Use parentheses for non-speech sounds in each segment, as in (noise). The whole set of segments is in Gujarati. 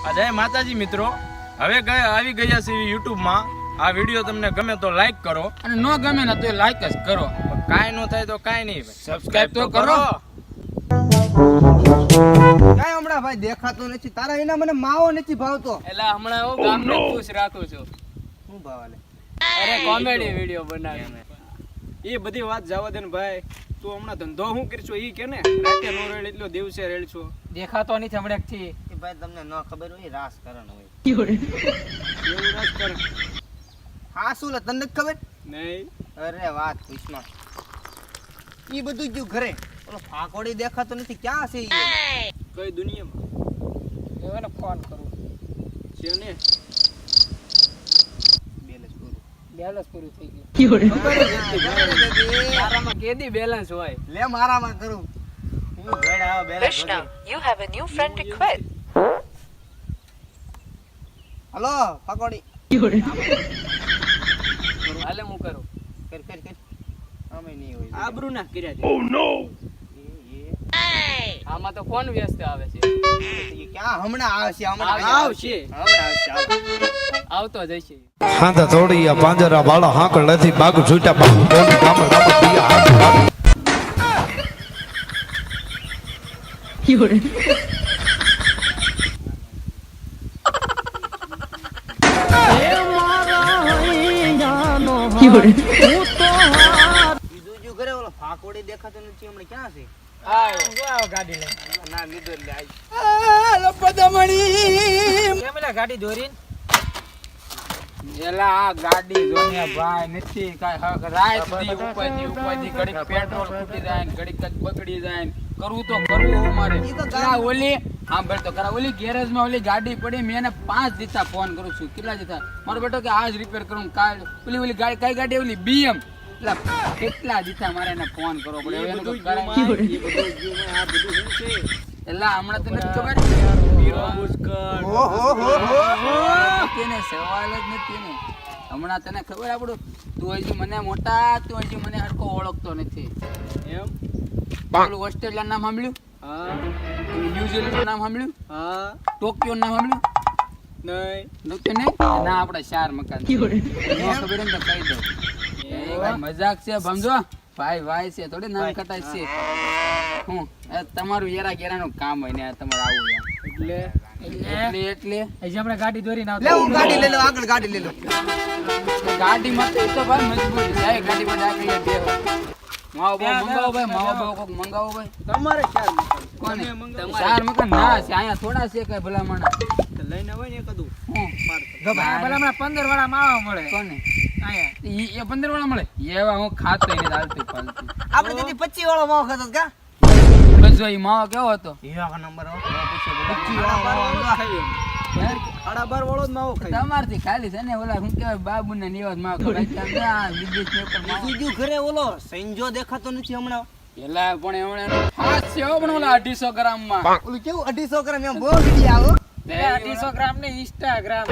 જય માતાજી મિત્રો. હવે ગયા આવી ગયા છે યુટ્યુબમાં. આ વીડિયો તમને ગમે તો લાઈક કરો. અને ન ગમે ને તો લાઈક જ કરો. કાંઈ ન થાય તો કાંઈ નહીં. સબસ્ક્રાઇબ તો કરો. કાંઈ હમણાં ભાઈ દેખાતો નથી. તારા એના મને માવો નથી ભાવતો. એટલે હમણાં હું ગામને ખુશ રાખું છું. શું ભાવાલે અરે કોમેડી વીડિયો બનાવી એ બધી વાત જવા દે ને ભાઈ. તું હમણાં ધંધો શું કરશો? ઈ કે ને રાતે નો રેડ એટલો દિવસે રેડ છો દેખાતો નથી હમણાં થી એ ભાઈ તમને ન ખબર હોય રાજકારણ હોય. (laughs) એવું રાજકારણ હા શું લે તને ખબર? નહીં. અરે વાત પૂછમાં એ બધું જ ઘરે. ઓલો ફાકોડી દેખાતો નથી ક્યાં છે એ કઈ દુનિયામાં? એને ફોન કરું. છે ને. બેલેન્સ પૂરું. બેલેન્સ પૂરું થઈ ગયું. તારામાં કેદી બેલેન્સ હોય? લે મારામાં કરું. હું ઘરે આવો balance Krishna, you have a new friend request. Hello પકોડી. હાલે હું કરું? કર કર કર. અમે નહીં હોય. આબરૂ ના કર્યા એ, નો આમાં તો કોણ વ્યસ્ત આવે છે? ક્યાં હમણાં આવશે હમણાં આવશે. હમણાં. આવતો જશે હાંધા થોડી પાંજરા વાળા હાંકળ નથી બાગ છૂટા બાગ. બોલ કામ કામ હાથ બાગ બીજું જો ઘરે ઓલો ફાકોડી દેખાતો નથી હમણાં ક્યાં પેટ્રોલ ફૂટી જાય બગડી જાય કરવું તો કરવું મારે ઓલી હા બેટો તો ખરા ઓલી ગેરેજમાં ઓલી ગાડી પડી મેં એને પાંચ દીધા ફોન કરું છું. કેટલા દીધા મારો બેટો કે આજ રિપેર કરું કાલ. ઓલી ઓલી ગાડી કઈ ગાડી? ઓલી બીએમ એટલે કેટલા દીધા મારે એને ફોન કરવો પડે. એલા હમણાં તો નથી ખબર? ઓહો હો હો તેને સવાલ જ નથી ને. હમણાં તને ખબર આપણું તું હજી મને મોટા તું હજી મને હરકો ઓળખતો નથી. એમ? પેલું ઓસ્ટ્રેલિયા નામ સાંભળ્યું? હા. ન્યુઝીલેન્ડ નામ સાંભળ્યું? હા. ટોક્યો નામ સાંભળ્યું? નહીં. ટોક્યો નહીં ના આપણા ચાર મકાન ખબર એમ તો કહી દો મજાક છે સમજો? ભાઈ ભાઈ છે થોડી નામ કટાય છે. હું. એ તમારું યેરા ગેરાનું કામ હોય ને તમારું આવું એટલે? એટલે? એટલે? હજી આપણે ગાડી દોરીને લે હું ગાડી લઈ લઉં આગળ ગાડી લઈ લઉં. તો ભાઈ મજબૂરી. જાય બેહો. માવો મંગાવો ભાઈ મંગાવો ભાઈ. તમારે છે. કોને? ચાર મકાન? ના છે અહીંયા થોડા છે કઈ ભલામણ. લઈને આવે ને એકદું? ભલામણ પંદર વાળા માવા મળે. કોને? અહીંયા. એ પંદર વાળા મળે? એવા હું ખાતો એને હાલતું પાલતું. આપણે તેથી પચી વાળો માવો ખાતો કા? બસ જો ઈ માવો કેવો હતો? એવા નંબર સાડા બાર વાળો માવો ખાઈ તમારથી ખાલી છે ને ઓલા શું કહેવાય બાબુ ને નિવાસમાં ઘરે ઓલો સંજો દેખાતો નથી હમણાં. એલા પણ એમણે ફાસ છે પણ ઓલા અઢીસો ગ્રામમાં ઓલું કેવું? અઢીસો ગ્રામ? એમ બહુ વીડિયો આવો અઢીસો ગ્રામ ને ઇન્સ્ટાગ્રામ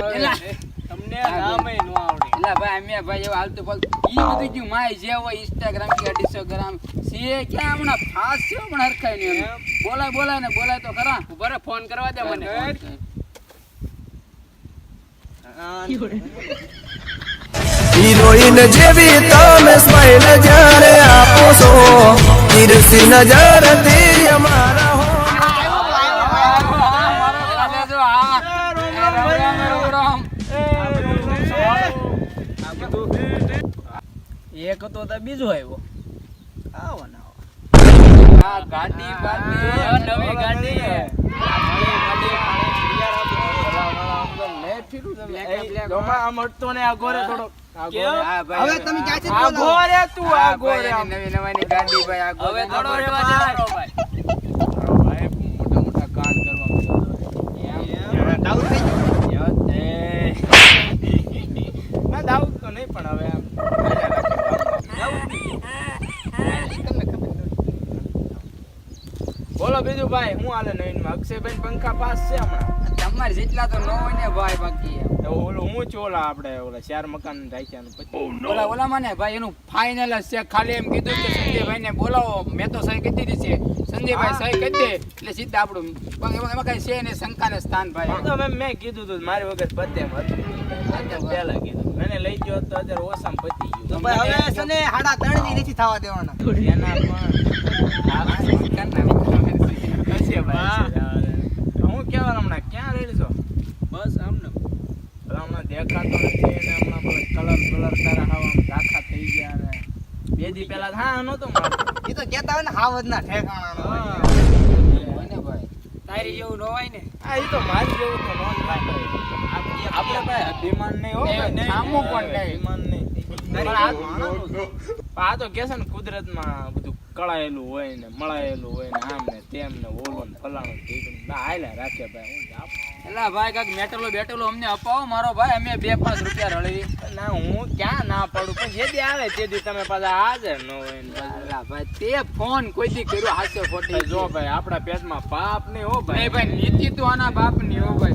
તમને નામે નો આવડે. એલા ભાઈ અમે ભાઈ એવું હાલતું પાલતું ઈ બધું કયું માય જે હોય ઇન્સ્ટાગ્રામ કે અઢીસો ગ્રામ છે ક્યાં હમણાં ફાસ છે પણ હરખાય નહીં બોલાય બોલાય ને બોલાય તો ખરા. બરે ફોન કરવા દે મને. જેવી તમે સ્માઈલ જ્યારે આપો છો તિરસી નજરથી અમારા હો. એક તો બીજો આવ્યો. આવો ને આવો. ગાડી બાડી નવી ગાડી. ફીરું જોમાં આમ હટતો ને આ રે થોડો હવે તમે ક્યાંથી જ આગો રે તું આગો રે નવી નવાની ગાડી ભાઈ આગળ હવે થોડો રેવા ભાઈ ભાઈ મોટા મોટા કાંડ કરવા હવે ડાઉટ થઈ ગયો. ના દાઉદ તો નહીં પણ હવે આમ હાલ્યા બોલો બીજું ભાઈ હું હાલે નવીનમાં? અક્ષયભાઈ પંખા પાસ છે હમણાં? તમારે જેટલા તો ન હોય ને ભાઈ બાકી તો ઓલું હું છું આપણે ઓલા ચાર મકાન રાખ્યાનું પછી. ઓલા ઓલા મને ભાઈ એનું ફાઇનલ જ છે ખાલી એમ કીધું કે સંજયભાઈ ને બોલાવો. મેં તો સહી કરી દીધી છે. સંજયભાઈ સહી કરી દે એટલે સીધા આપણું પણ એમાં એમાં કઈ છે ને શંકા ને સ્થાન ભાઈ. તો મેં મેં કીધું તું મારી વગર પતે હતું. પહેલા કીધું મને લઈ ગયો તો અત્યારે ઓછા પતી તો ભાઈ હવે છે ને હાડા ત્રણથી નથી થવા દેવાના. એના પણ હું કહેવાનું હમણાં ક્યાં રહી છો બસ આમને પેલા હમણાં દેખાતો નથી અને હમણાં પેલા કલર કલર તારા હાવ આમ થઈ ગયા ને બે દી પેલા હા મારતો એ તો કેતા હોય ને હાવજ ના ઠેકાણા હા. હોય ને ભાઈ તારી જેવું રોવાય ને આ એ તો મારી જેવું તો નો ભાઈ. આપણે ભાઈ અભિમાન નહીં હો ભાઈ. સામું પણ નહીં. અભિમાન નહીં. પણ આ તો કે છે ને કુદરતમાં બધું કળાયેલું હોય ને મળાયેલું હોય ને આમ ને તેમ ને ઓલું ને ફલાણું ને ના હાલ્યા રાખે ભાઈ હું જાપ. એલા ભાઈ કાક મેટલો બેટલો અમને અપાવો. મારો ભાઈ અમે બે પાંચ રૂપિયા રળી. ના હું ક્યાં ના પડું? પણ જે દી આવે તે દી તમે પાછા હાજર ન હોય એલા ભાઈ તે ફોન કોઈ દી કર્યો હાથે ખોટી જો ભાઈ આપણા પેટમાં બાપ નહીં હો ભાઈ. નહીં ભાઈ નીતિ તો આના બાપની હો ભાઈ.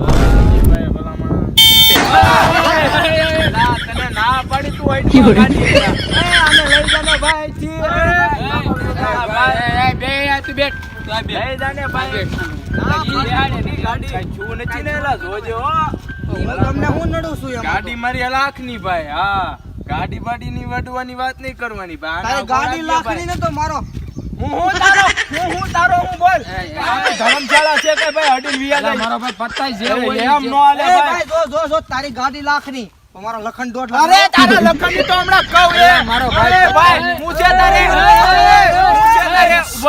ભાઈ ભલામણ. ના, તને ના પાડી તું આઈ ગયો લે. આને લઈ જાને ભાઈ થી. હા, ભાઈ. એ, એ, બે આ તું બેઠ તું આ બેઠ. લઈ જાને ભાઈ. ના, ની ગાડી. છું નથી ને એલા, જોજે હું તમને હું નડું છું ગાડી મારી લાખની ભાઈ હા ગાડી બાડીની વડવાની વાત નહીં કરવાની ભાઈ ગાડી લાખની ને તો મારો હું હું તારો હું હું તારો હું બોલ એ, એ, આ ધર્મશાળા છે કે ભાઈ અડીને વિયા મારો ભાઈ પત્તાય જે એમ નો હાલે ભાઈ ભાઈ જો જો જો તારી ગાડી લાખની મારો લખન દોઢ અરે તારા લખનની તો હમણાં કહું એ. મારો ભાઈ. ભાઈ હું છે તારે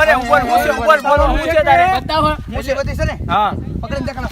ઉપર હે ઉપર હું છે ઉપર બોલો હું તારે? બતાવો. હું બધી છે ને? હા. પકડી દેખાડો.